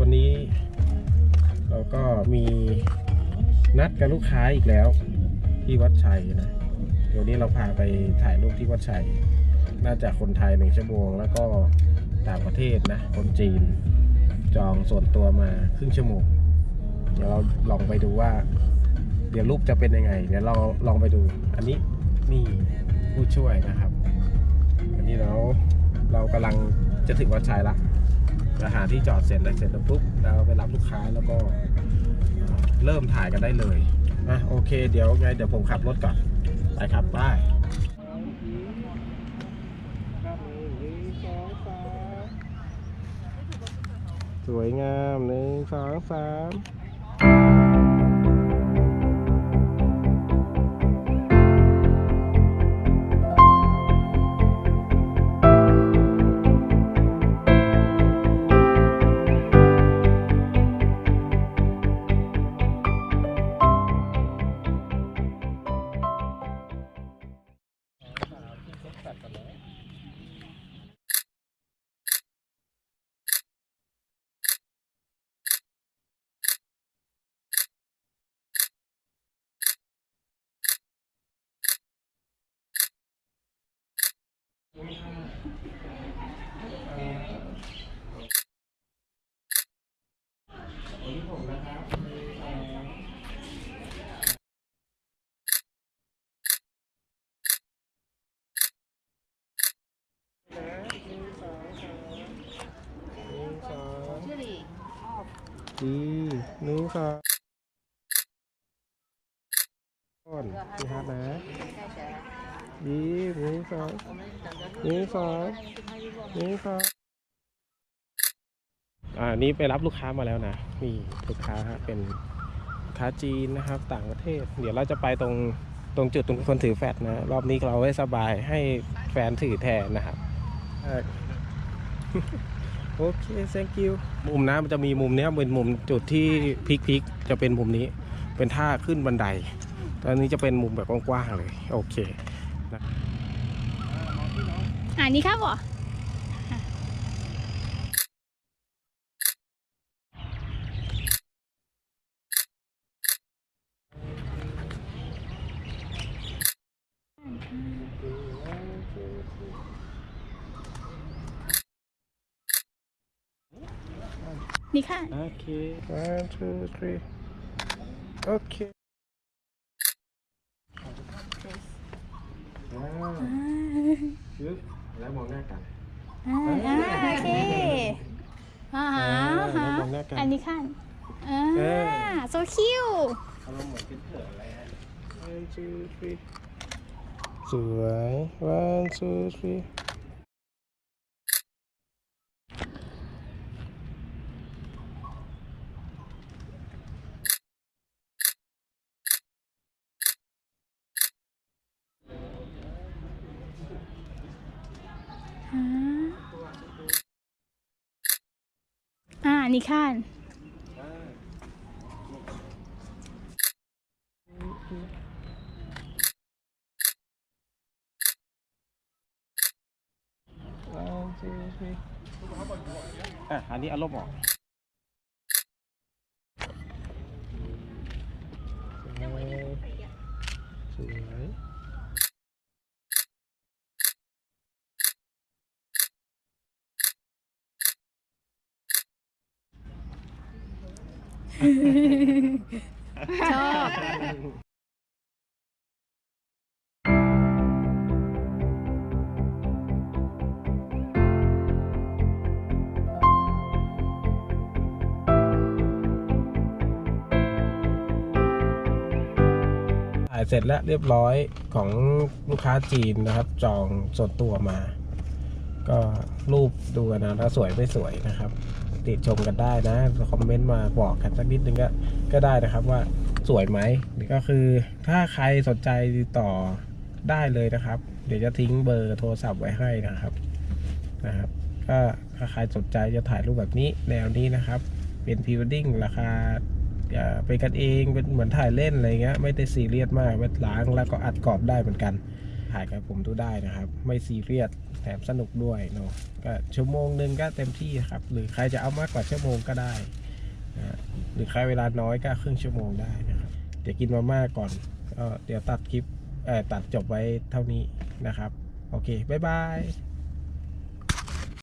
วันนี้เราก็มีนัดกับลูกค้าอีกแล้วที่วัดชัยนะเดี๋ยวนี้เราพาไปถ่ายรูปที่วัดชัย น่าจะคนไทยหนึ่งชั่วโมง แล้วก็ต่างประเทศนะ คนจีน จองส่วนตัวมาครึ่งชั่วโมง เดี๋ยวเราลองไปดูว่า เดี๋ยวรูปจะเป็นยังไง เดี๋ยวเราลองไปดู อันนี้นี่ผู้ช่วยนะครับ อันนี้เราเรากำลังจะถึงวัดชัยละ จะหาที่จอดเสร็จแล้วเสร็จแล้วปุ๊บเราไปรับลูกค้าแล้วก็เอ่อเริ่มถ่ายกันได้เลยอะโอเค เดี๋ยวไงเดี๋ยวผมขับรถก่อนไปครับไปสวยงามหนึ่งสองสาม วัน ดีนิ้วค่ะก่อนนี่ฮะนะยิ้นิ้วค่ะนิ้วค่ะนิ้วค่ะอ่านี้ไปรับลูกค้ามาแล้วนะนี่ลูกค้าฮะเป็นค้าจีนนะครับ ต่างประเทศ เดี๋ยวเราจะไปตรงตรงจุดตรงคนถือแฟดนะ รอบนี้เราให้สบายให้แฟนถือแทนนะครับ โอเค thank you มุมนะมันจะมีมุมเนี้ยเป็นมุมจุดที่พลิกๆจะเป็นมุมนี้ เป็นท่าขึ้นบันไดตอนนี้จะเป็นมุมแบบกว้างๆเลย โอเคอ่านี่ครับบ่ นี่ค่ะ โอเค one two three โอเคอ่ายึดแล้วมองหน้ากันอ่าอ่าโอเคอ่าฮะเออฮะแล้วมองหน้ากันอันนี้ค่ะอ่าเออ so cute อารมณ์เหมือนเป็นเถื่อนอะไรฮะ one two three สวย one two three อ่า นี่ข้านอะอันนี้อารมณ์ออกสวยสวย ชอบ ถ่ายเสร็จแล้วเรียบร้อยของลูกค้าจีนนะครับ จองส่วนตัวมา ก็รูปดูกันนะถ้าสวยไม่สวยนะครับ ติดชมกันได้นะคอมเมนต์มาบอกกันสักนิดนึงก็ก็ได้นะครับว่าสวยไหมนี่ก็คือถ้าใครสนใจติดต่อได้เลยนะครับ เดี๋ยวจะทิ้งเบอร์โทรศัพท์ไว้ให้นะครับนะครับ ก็ถ้าใครสนใจจะถ่ายรูปแบบนี้แนวนี้นะครับ เป็นพรีเวดดิ้งราคาอ่าเป็นกันเองเป็นเหมือนถ่ายเล่นอะไรเงี้ยไม่ได้ซีเรียสมากเวทล้างแล้วก็อัดกรอบได้เหมือนกัน ถ่ายกับผมดูได้นะครับ ไม่ซีเรียสแถมสนุกด้วยเนาะก็ชั่วโมงหนึ่งก็เต็มที่ครับ หรือใครจะเอามากกว่าชั่วโมงก็ได้นะหรือใครเวลาน้อยก็ครึ่งชั่วโมงได้นะครับเดี๋ยวกินมาม่าก่อนก็เดี๋ยวตัดคลิปเอ่อตัดจบไว้เท่านี้นะครับ โอเค บ๊ายบาย